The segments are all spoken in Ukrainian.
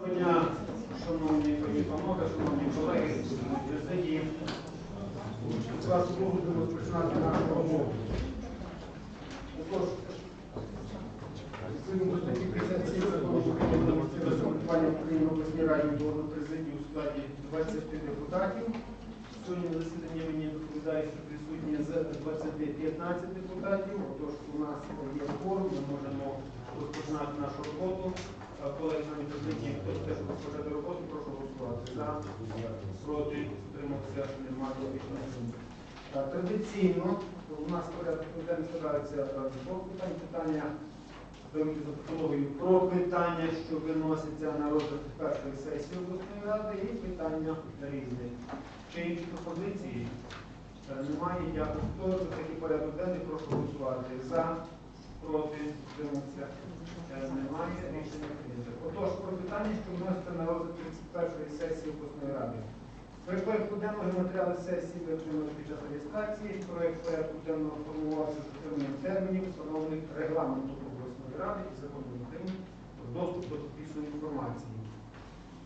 Доброго дня, шановні панове, шановні колеги, президії. Вас будемо розпочинати нашу роботу. Отож, відповідно до статті 57 закону України обласній раді до президії у складі 20 депутатів. Сьогодні на засіданні мені доповідає, що присутні з 20-15 депутатів. Отож, у нас є форум, ми можемо розпочинати нашу роботу. Колеги, шановні президії, хто теж розпочати роботу, прошу голосувати. За, проти, утримався, немає рішення. Традиційно у нас порядок денний складається двох питань. Питання Дивіться за патологією про питання, що виносяться на розгляд першої сесії обласної ради, і питання різні. Чи інші пропозиції? Е, Немає. Дякую. Хто за такий порядок денний, прошу голосувати. За, проти, утримався. Е, Немає. Рішення прийнято. Отож, про питання, що виносяться на розгляд 31-ї сесії обласної ради. Проект порядку денного матеріали сесії ви отримали під час реєстрації. Проект порядку денного формувався з дотриманням термінів, встановлених регламентом обласної ради і законом України про доступ до публічної інформації.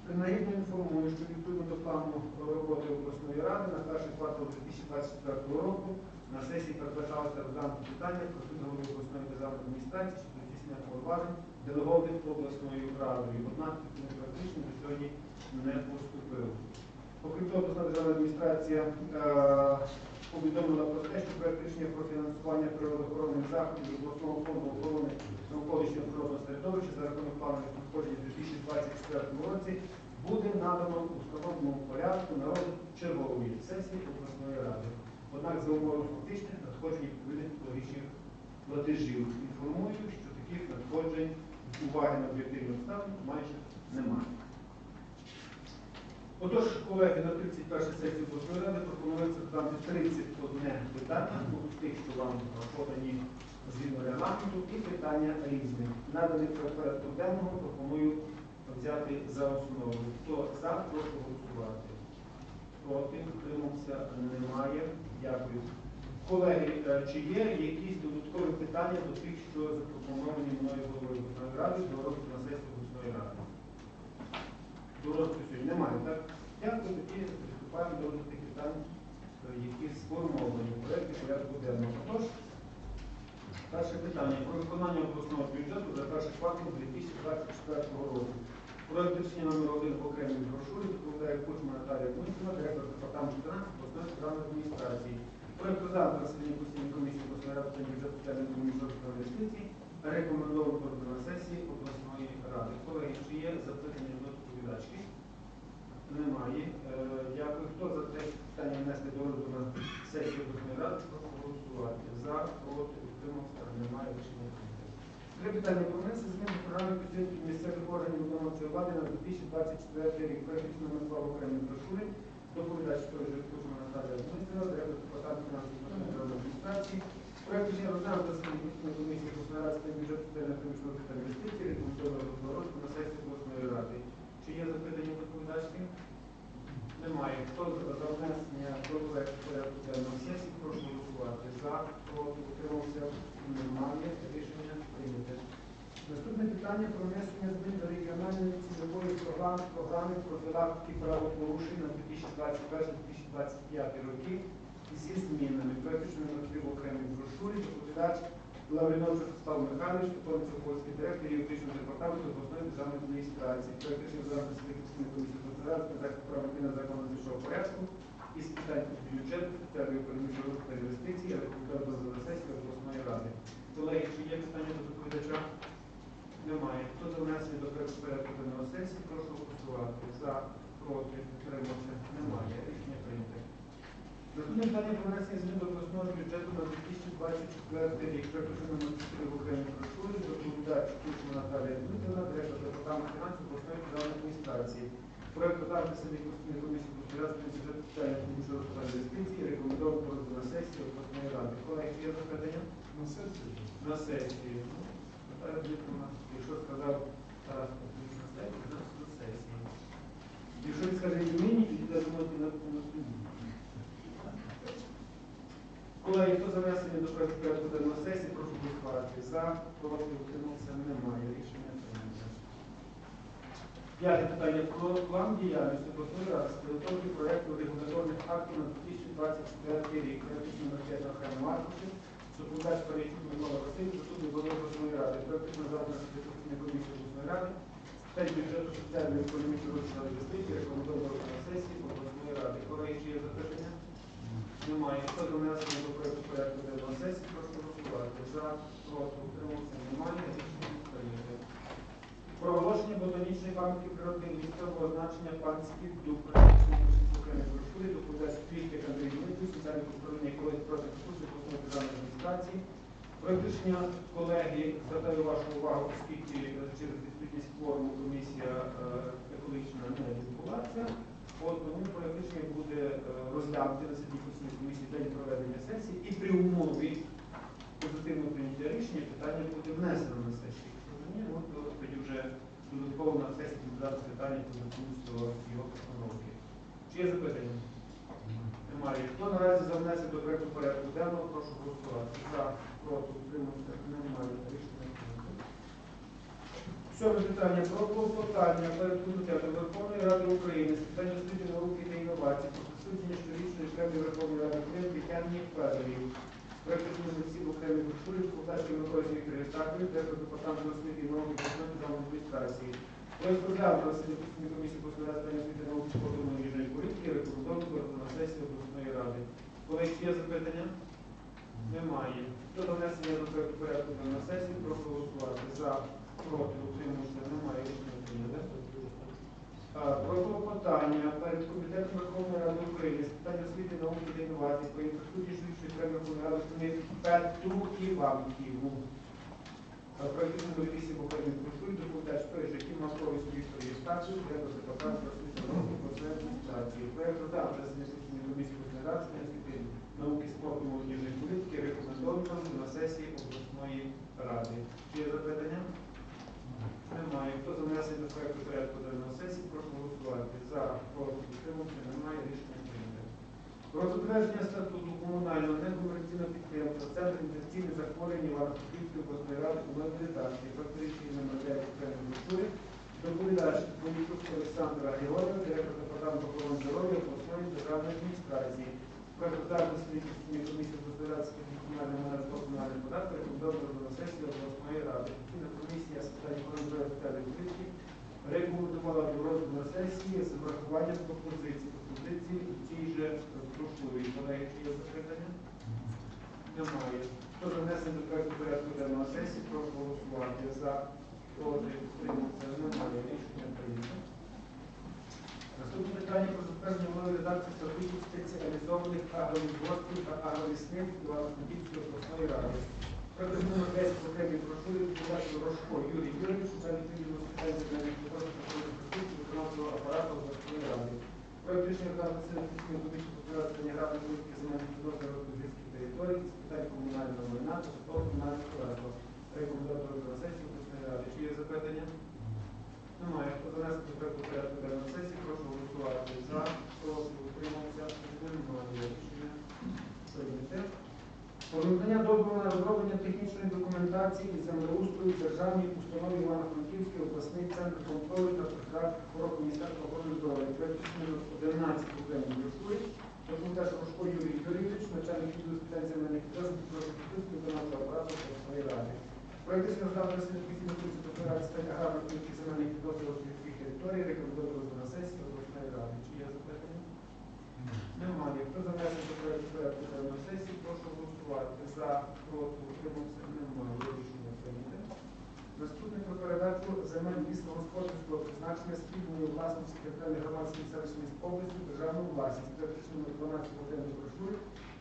Принагідно інформую, що відповідно до плану роботи обласної ради на перший квартал 2024 року на сесії передбачалося розглянути питання про суд голови обласної державної адміністрації щодо здійснення повноважень делегованих обласною радою. Однак такі практично до сьогодні не поступив. Окрім того, обласна державна адміністрація е, повідомила про те, що проект рішення про фінансування природоохоронних заходів обласного фонду охорони навколишнього природного середовища за рахунок планових надходжень у 2024 році буде надано у встановленому порядку на розгляд чергової сесії обласної ради. Однак за умовою фактичних надходжень відповідних екологічних платежів. Інформую, що таких надходжень уваги на об'єктивні обставини майже немає. Отож, колеги, на 31 сесії обласної ради пропонується задати 31 питання, тих, що вам подані згідно регламенту, і питання різні. Наданий порядку денного пропоную взяти за основу. Хто за, прошу голосувати. Проти, утримався, немає. Дякую. Колеги, е, чи є якісь додаткові питання до тих, що запропоновані мною головою обласної ради до розгляду на сесії обласної ради? До розгляду сьогодні немає, так? Дякую, тоді приступаємо до тих питань, е, які сформовані в проєкті порядку денного. Тож, перше питання про виконання обласного бюджету за перший квартал 2024 року. Проект рішення номер один в окремій брошурі доповідає Кучма Наталія Дмитрівна, директор департаменту фінансів обласної державної адміністрації. Проект розгляду на засіданні постійної комісії обласної ради та бюджету та інвестицій рекомендовано до на сесії обласної ради. Колеги, чи є запитання до доповідачки? Немає. Е, Дякую. Хто за те, питання внести до розгляду на сесію обласної ради, прошу голосувати. За, проти, утримався, немає рішення. Три питання про внесення змін програми підтримки місцевих органів виконавчої влади на 2024 рік. Проект номер 2 в окремій брошурі. Доповідач той же Кучма Наталія Дмитрівна, директор департаменту фінансів державної адміністрації. Проект рішення розглянуто з комісії комісії обласної бюджету спеціальної комісії та інвестицій, рекомендовано розворотку на сесії обласної ради. Чи є запитання доповідачки? Немає. Хто за внесення до проекту порядку денного сесії, прошу голосувати. За, проти, утримався, немає. Рішення прийнято. Наступне питання про внесення змін до регіональної цільової програми, програми профілактики правопорушень на 2021-2025 роки зі змінами. На в окремій брошурі, доповідач Лавринович Став Михайлович, виконуючий обов'язки директор юридичного департаменту обласної державної адміністрації. Практично зараз комісії Конфедерації на захист прав людини закону іншого порядку із питань бюджету, соціальної економічного розвитку та інвестицій, а до сесії обласної ради. Колеги, чи є питання до доповідача? Немає. Хто за внесення до порядку сесії, прошу голосувати. За, проти, утримався. Немає. Рішення прийнято. Наступне питання про внесення змін до обласного бюджету на 2024 рік. Проекту номер 4 в окремій брошурі. Доповідач Кучма Наталія Дмитрівна, директор департаменту фінансів обласної державної адміністрації. Проект подав постійної комісії господарської бюджету спеціальної комісії розпитання інвестицій, рекомендовано про розгляд на сесії обласної ради. Колеги, є запитання? На сесії. На сесії. Ну, Наталя Дмитрівна, якщо сказав Тарас Петрович на сесії, значить на сесії. Якщо він скаже імені, тоді я думаю, на суді. Колеги, хто за внесення до проекту порядку денного сесії, прошу голосувати. За, проти, утримався, немає. Рішення. П'яте питання про план діяльності обласної з підготовки проєкту регуляторних актів на 2024 рік. Проєкт номер 5 на окремому аркуші. Доповідач Парійчук Микола Васильович, заступник голови обласної ради. На завтра Конституційної комісії обласної ради. Питань бюджету соціальної економічної розвитку інвестицій рекомендовано на сесії обласної ради. Колеги, чи є запитання? Немає. Хто внесення до проєкту порядку денного сесії, прошу голосувати. За, проти, утримався, немає. Рішення прийнято. Про оголошення ботанічної пам'ятки природних місцевого значення панських дуб України брошурі доповідач Квітик Андрій Дмитрий, соціальний управління екології проти ресурсів обласної державної адміністрації. Про рішення колеги звертаю вашу увагу, оскільки через відсутність кворуму комісія е, екологічна не відбулася. Тому проект буде е, розглянути на сьогодні постійної комісії день проведення сесії і при умові позитивного прийняття рішення питання буде внесено на сесію. Вже додатково на сесії буде дати питання про законництво його постановки. Чи є запитання? Немає. Хто наразі за внесення до проекту порядку денного, прошу голосувати. За, проти, утримався, немає. Рішення. Сьоме питання про клопотання перед комітетом Верховної Ради України з питань освіти, науки та інновацій про присудження щорічної премії Верховної Ради України Тетяні Федорів. Практично всі в окремій брошурі Полтавської Миколаївської Кривітакові, директор департаменту освіти і науки та державної адміністрації. Розглянуто на постійної комісії Верховної Ради освіти, науки, спорту, молодіжної політики, рекомендовано на сесії обласної ради. Коли є запитання? Немає. Хто до внесення до порядку на сесії, прошу голосувати. За, проти, утримався, немає. Рішення прийнято. Про клопотання перед Комітетом Верховної Ради України з питань освіти, науки та інновацій по інфраструктурі жіночої премії Верховної Ради України Петру Іванківу. Проєкт номер 8 окремий брошурі доповідач той же Кім Мавкович Віктор Євстачев, директор департаменту освіти науки обласної адміністрації. Проєкт розгляд Президентської комісії Верховної Ради з питань освіти, науки, спорту, молодіжної політики рекомендовано на сесії обласної ради. Чи є запитання? Немає. Хто за внесення до проекту порядку денного сесії, прошу голосувати. За, проти, підтримати, немає. Рішення прийнято. Про затвердження статуту комунального некомерційного підприємства Центр інфекційних захворювань Івано-Франківської обласної ради у новій редакції. Фактичний номер 9 окремої брошури. Доповідач Політрук Олександра Григорьова, директор департаменту охорони здоров'я обласної державної адміністрації. Результати слідчої комісії з господарських комунальних менеджменту та комунальних податків рекомендовано на сесію обласної ради. Комісія з питань здоров'я та рекомендувала до розгляду на сесії з врахуванням пропозицій. Пропозиції в цій же структурі. Колеги, чи є запитання? Немає. Хто за внесення до порядку денного сесії, прошу голосувати. За, проти, утримався, немає. Рішення прийнято. Наступне питання про затвердження нової редакції статутів спеціалізованих агролісгоспів та агролісних Івано-Франківської обласної ради. Номер 10 в окремій брошурі депутатів Рожко Юрій Юрійович, соціальний відділ з питань земельних виконавчого апарату обласної ради. Проект рішення Сенатської комісії по збирання грабної політики земельних відносин розповідських територій з питань комунального майна та житлово комунального господарства. Рекомендовано на сесію обласної ради. Чи є запитання? Немає. Хто занести проекту порядку денного сесії, прошу голосувати. За, проти, утримався, немає. Рішення прийняте. Про надання дозволу на розроблення технічної документації і землеустрою в державній установі Івано-Франківський обласний центр контролю та профілактики хвороб Міністерства охорони здоров'я. Номер 11 окремій брошурі. Доповідач Рожко Юрій Юрійович, начальник відділу з питань земельних відносин конституції виконавчого апарату обласної ради. Рішення роздав на Верховної Ради з питань аграрної політики земельних відносин розвідких територій, рекомендовано на сесії обласної ради. Чи є запитання? Немає. Хто за до проекту порядку денного сесії, голосувати. За, проти, утримався, немає. Рішення прийняте. Наступне про передачу земель лісогосподарського призначення спільної власності громадських селищних області в державну власність. Номер 12 окремої брошури.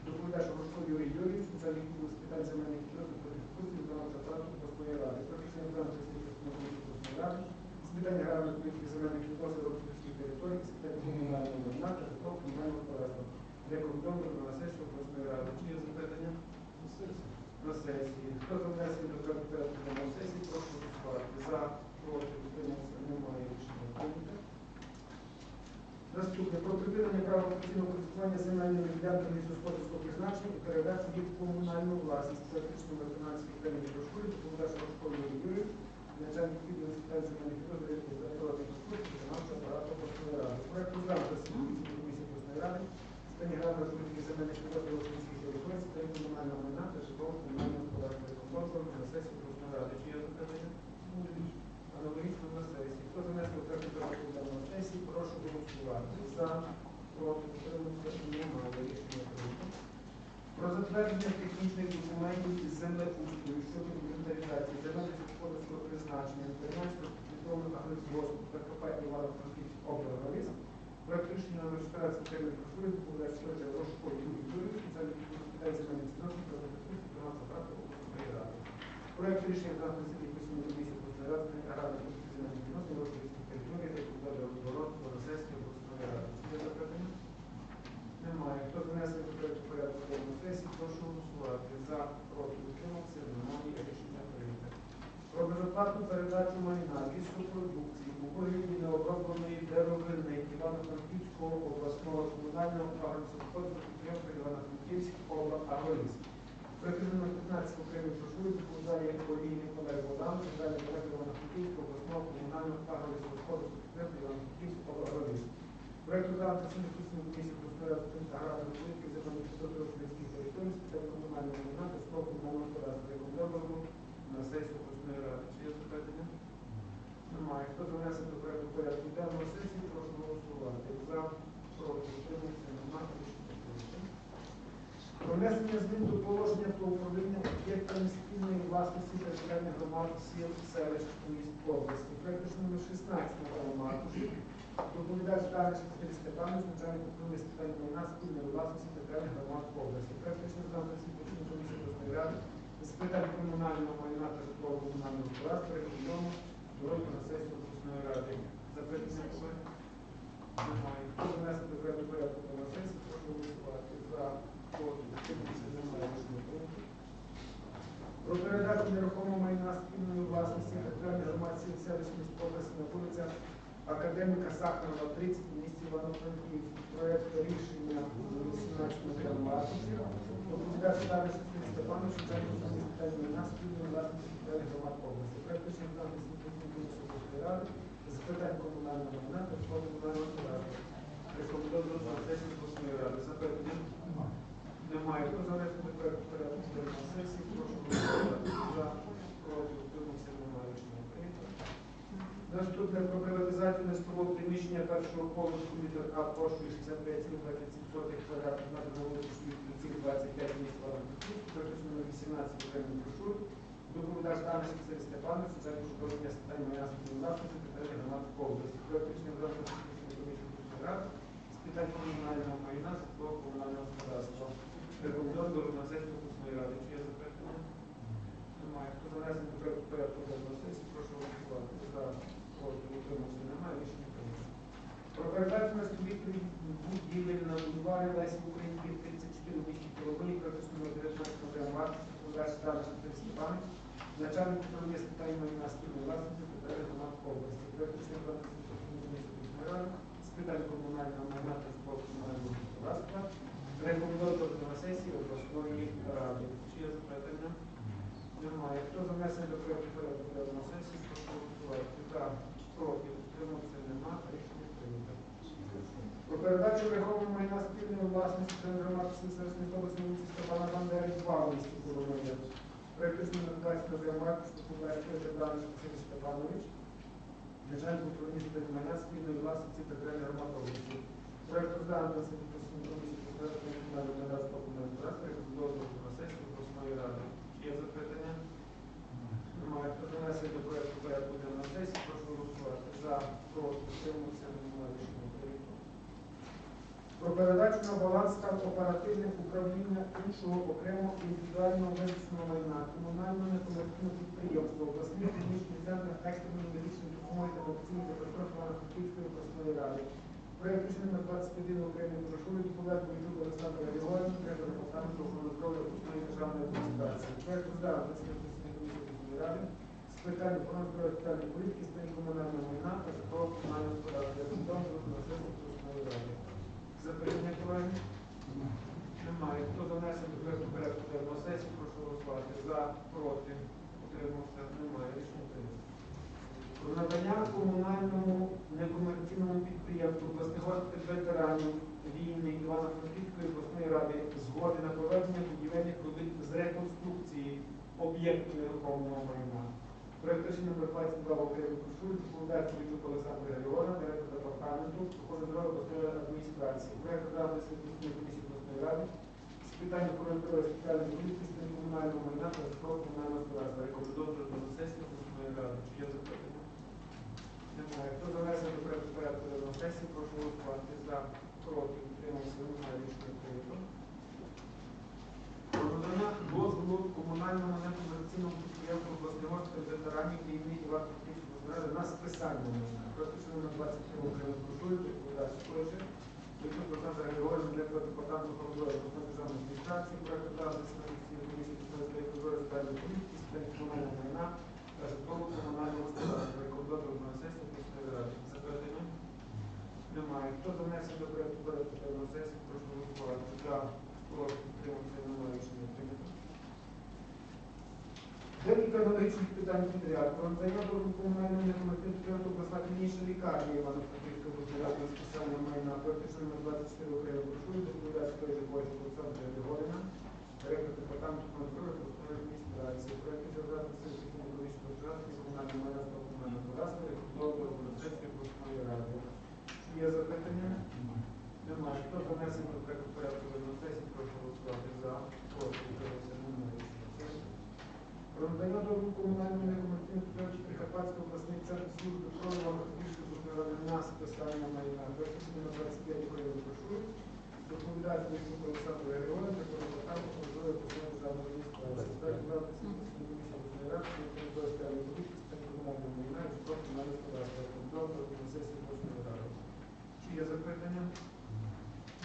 Доповідач Рожко Юрій Юрійович, начальник відділу з питань земельних відносин та дискусії виконавчого апарату обласної ради. Розглянути сесії обласної ради з питань аграрної політики земельних відносин розповідських територій, з питань комунального майна та житлово комунального господарства. Рекомендовано на сесію обласної ради. Чи є запитання? На сесії. Хто за внесення до порядку сесії, прошу голосувати. За, проти, утримався, немає рішення прийнято. Наступне про припинення права постійного користування земельними ділянками лісогосподарського призначення і передачу їх в комунальну власність. Це фактично виконавський премії брошурі, доповідач Рожко Юрій Юрійович, начальник відділу питань земельних відносин, природних ресурсів, виконавчого апарату обласної ради. Проект засідання комісії обласної ради з питань грами земельних відносин Олексійських територій, питань комунального майна та житлово-комунального господарства і на сесії обласної ради. Чи є запитання? Аналогічно на сесії. Хто занесе окремі порядку даної сесії, прошу голосувати. За, проти, утримався, немає. Рішення прийнято. Про затвердження технічних документів із землеустрою щодо інвентаризації земель сільськогосподарського призначення інтернетського підприємного агросгоспу КП Івано-Франківський облгородист. 14 Кремль Кошури, доповідає Сторожа Рожко Юрій Юрійович, спеціальний підприємець земельних відносин та захисту виконавчого права обласної ради. Проект рішення за засідання постійної комісії обласної ради земельних відносин Рожківської території, де покладає розворот на сесії обласної ради. Є запитання? Немає. Хто занесе до проекту порядку денного сесії, прошу голосувати. За, проти, утримався, немає. Рішення прийнято. Про безоплатну передачу майна лісопродукції у вигляді необробленої деревини Івано-Франківського обласного комунального агросовхозного підприємства Івано-Франківськ облагроліс. Прикріплено 15 окремих грошей відповідає олійний колег Богдан, генеральний директор Івано-Франківського обласного комунального агросовхозного підприємства Івано-Франківськ облагроліс. Проект програми працівник Конституційної комісії Господарства та аграрної політики земельних відсотків українських територій питань комунального майна та строк комунального господарства рекомендовано на сесію обласної ради. Чи є запитання? Хто занесе до проекту порядку денного сесії, прошу голосувати. За, проти, утримується, немає. Рішення прийнято. Внесення змін до положення про управління об'єктами спільної власності територіальних громад сіл, селищ, міст області. Проект номер 16 громади. Доповідач Тарас Василь Степанович, начальник управління з питань майна спільної власності територіальних громад області. Проект рішення за засідання комісії обласної ради з питань комунального майна та житлово-комунального господарства рекомендовано на сесію обласної ради. Запитання? Немає. Хто занесе до порядку на сесії, прошу голосувати. За, проти, утримався, немає. Прийнято. Про передачу нерухомого майна спільної власності територіальних громад сіл селищ міст області на вулицях академіка Сахарова, 30 в місті Івано-Франківськ. Проект рішення 18 власності. Доповідач Тарас Василь Степанович, управління з майна спільної власності територіальних громад області. Проект рішення ради з питань комунального майна та житлово-комунального господарства. Рекомендовано на сесію обласної ради. Запитання? Немає. Хто занесе до проекту порядку денного сесії, прошу голосувати. За, проти, утримався, немає рішення. Наступне про приватизацію нестрового приміщення першого поверху літер площею 65,27 квадратних метрів на вулиці Швидківців 25 місць Івано-Франківську, практично номер 18 окремий брошур. Доповідач Анна Сергій Степанович, начальник управління з питань майна спільної власності території громадської області. Проект рішення за комісії з питань комунального майна, житлового комунального господарства. Рекомендовано на сесію обласної ради. Чи є запитання? Немає. Хто занесений до порядку денного сесії, прошу голосувати. За, проти, утримався, немає. Рішення прийнято. Про передачу на будівель на бульварі Лесі Українській 34 в місті Коломиї, практично 19 програм Подач Тарас Василь Степанович, начальник управління з питань майна спільної власності та громадської області. Рішення про комісії ради з питань комунального майна та житлово-комунального господарства рекомендовано на сесії обласної ради. Чи є запитання? Немає. Хто занесе до проекту порядку денного сесії, прошу голосувати. За, проти, утримався, немає. Рішення прийнято. Про передачу верховного майна спільної власності громад Сільської області Степана Бандери 2 в місті Коломия. Рішення на 20 програм Степанович Жаданович Василь Степанович. Начальник управління майна спільної власності та територіальної громади області. Проект розглянуто на сесії комісії питань комунального та комунального транспорту, рекомендовано на сесію обласної ради. Чи є запитання? Немає. Хто занесе до проекту порядку денного сесії, прошу голосувати. За, проти, утримався, немає рішення. Про передачу на баланс став оперативних управління іншого окремого індивідуального визначеного майна комунального некомерційного підприємства, обласних клінічних центрів екстреної медичної допомоги та вакцини катастрофи Івано-Франківської обласної ради. Проект рішення на 21 окремій брошурі доповідає Бойчук Олександр Григорівна, директор департаменту охорони здоров'я обласної державної адміністрації. Проект розглянуто на сесії комісії обласної ради з питань охорони здоров'я та соціальної політики, з питань комунального майна та житлового комунального господарства. Рекомендовано на сесії обласної ради. Заперечення колеги? Немає. Хто занесе внесення до порядку денного прошу голосувати. За, проти, утримався, немає. Рішення прийнято. Про надання комунальному некомерційному підприємству обласних ветеранів війни Івана Франківської обласної ради згоди на проведення будівельних робіт з реконструкції об'єкту нерухомого майна. Проєкт рішення номер 22 Україні Кушуль, законодавця від Олександра Георгіона, директор департаменту охорони здоров'я обласної адміністрації. Проект ради Святої комісії обласної ради з питань охорони здоров'я спеціальної політики, питань комунального майна та житлового комунального господарства. Рекомендовано до сесії обласної ради. Чи є запитання? Немає. Хто за до проекту порядку денного сесії, прошу голосувати за, проти, утримався, немає рішення прийнято. Про надання дозволу комунальному некомерційному підприємству обласний госпіталь ветеранів війни Івано-Франківської обласної на списання майна. Практично на 23 окремо прожують, відповідач схоже. Запитання? Немає. Хто за до проекту порядку денного сесії, прошу голосувати. За, проти, утримався, немає рішення прийнято. Декілька аналогічних питань підряд. Про надання до комунального некомерційного підприємства обласна клінічна лікарня Івано-Франківської обласної ради списання майна. Практично на 24 окремо брошури, доповідач той же Бойко Олександр Григорівна, директор департаменту контролю обласної адміністрації. Проект державної сельської економічної організації комунального майна та комунального рекомендовано до Сельської обласної ради. Є запитання? Немає. Хто за внесення до порядку денного прошу голосувати за, проти, утримався, немає рішення. прийнято. Про надання дозволу комунальному некомерційному підприємству Прикарпатський обласний центр служби крові Франківської обласної ради на списання майна. Практично на 25 окремо прошу. Доповідає Політюк Олександр Григорій, контролю обласної державної адміністрації. Проект ради Сільської комісії обласної ради, який до стали політики, з комунального майна і житлового комунального господарства. Рекомендовано на сесії обласної ради. Чи є запитання?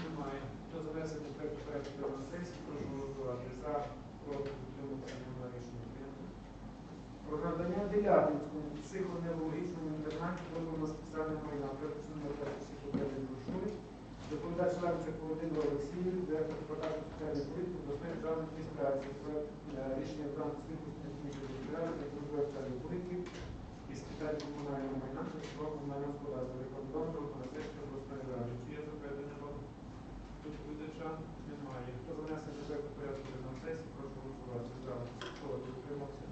Немає. Хто за внесення проекту порядку денного сесії, прошу голосувати. За, проти, утримався, немає рішення. Про надання Делятинському психоневрологічному інтернаті на спеціальне майна. На 26 окремій брошурі. Доповідач Ларчик Володимир Олексійович, директор департаменту соціальної політики обласної державної адміністрації. Проект е, рішення виконавчої слідкості комісії адміністрації, контролю соціальної політики і з питань комунального майна та житлового комунального господарства. Рекомендовано на сесію обласної ради. Чи є запитання до доповідача? Немає. Хто за внесення проекту порядку денного сесії, прошу голосувати. За, проти, утримався.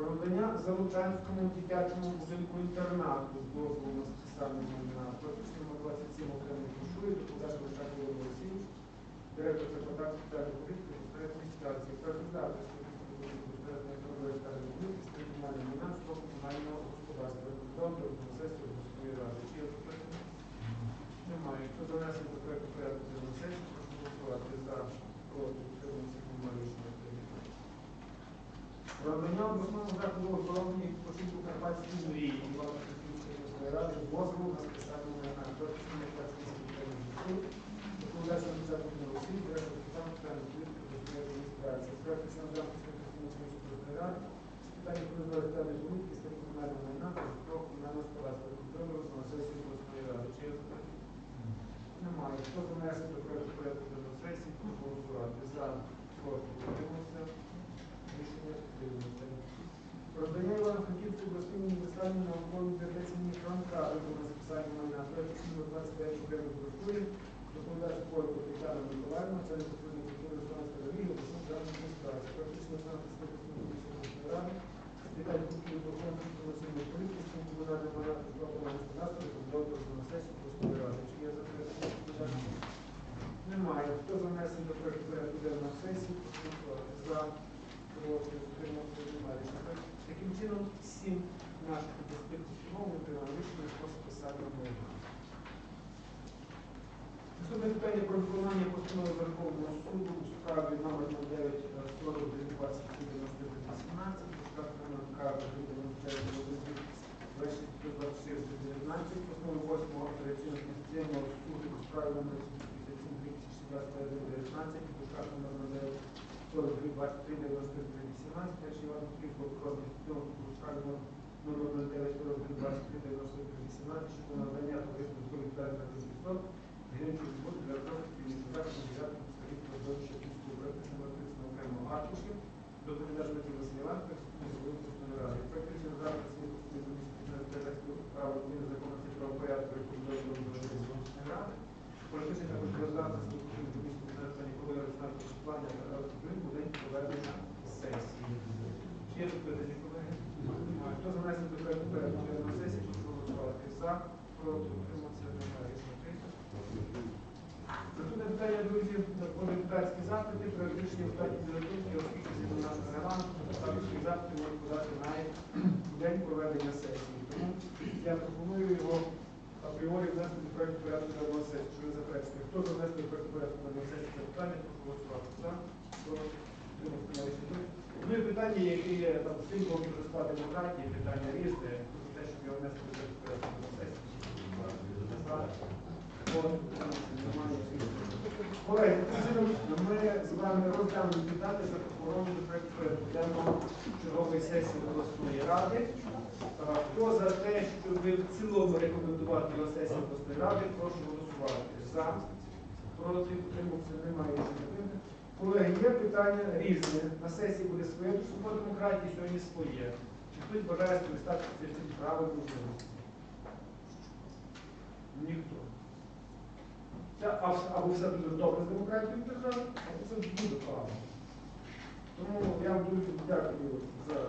Про надання Залучанському дитячому будинку інтернату з дозволу на списання майна. Практично на 27 окремих кошує, Лишак Володимир Олексійович, директор департаменту соціальної політики і адміністрації. Президент комунального майна та комунального господарства. Рекомендовано до сесії обласної ради. Чи є запитання? Немає. Хто за внесення до проекту порядку денного сесії, прошу голосувати за, проти, утримався, немає рішення прийнято. Про надання обласному закладу оздоровлення і відпочинку Карпатської мрії Івано-Франківської обласної ради дозволу на списання на 28 окремих брошур. Доповідач на початку Олексій, директор соціальної політики обласної адміністрації. На Конституційної комісії обласної ради з питань контролю соціальної політики, питань комунального майна та житлового комунального господарства. Рекомендовано на сесію обласної ради. Чи є запитання? Немає. Хто за внесення до проекту порядку денного сесії, прошу голосувати. За, проти, утримався. Рішення прийнято. Продання Івано-Франківської обласної універсальної наукової бібліотечної франка на списання майна. Проект номер 25 окремих брошурів. Доповідач Бойко Тетяна Миколаївна, це непосередньо культури Славянська релігія, обласної державної адміністрації. Практично на Конституційної комісії ради. З питань культури духовної інформаційної політики, з комунального майна та житлового господарства, рекомендовано на сесію обласної ради. Чи є запитання? Немає. Хто за внесення до проекту порядку денного сесії. За, проти, утримався, немає. Таким чином, сім наших приймали рішення про списання майна. Наступне питання про виконання постанови Верховного суду у справі номер 09 40 18 шкаф номер К 26 19 постанови 8 апеляційного конституційного суду у справі номер 57 2021 19 шкаф номер 09 43 23 93 18 перший Іван Київського окружного у справі номер 09 43 23 93 18 щодо надання товариству зборів відповідальних 500 Гринчук збор для розробки захисту дев'ятого старих продовження Київського проекту номер 30 на окремому аркуші. Доповідач Петро Василь Іванович, голови обласної ради. Проект рішення зараз справи зміни законності правопорядку рекомендує до Верховної Ради. Політична також роздатися з Української комісії Міністерства Ніколи Олександровича плані підтримку день проведення сесії. Є питання, колеги? Немає. Хто за до проекту порядку денного сесії, прошу голосувати. За, проти, утримався, немає. Рішення. Наступне питання, друзі, по депутатські запити, про рішення в статі підготовки, оскільки згідно нашого регламенту, депутатські запити можуть подати на день проведення сесії. Тому я пропоную його апріорі внести до проекту порядку денного сесії. Що ви заперечуєте? Хто за до проекту порядку денного сесії це питання, прошу голосувати. За, проти, утримався, немає. Рішення. Ну і питання, які там символом торжества демократії, питання різне, те, щоб його внести до сесії. Колеги, ми з вами розглянули питання за проекту порядку денного чергової сесії обласної ради. Хто за те, щоб в цілому рекомендувати його сесію обласної ради, прошу голосувати. За, проти, утримався, немає. Колеги, є питання різне. На сесії буде своє до демократії, сьогодні своє. Чи хтось бажає скористатися цим правом можливості? Ніхто. Або- все дуже добре з демократією держави, або це дуже погано. Тому я вам дуже дякую за.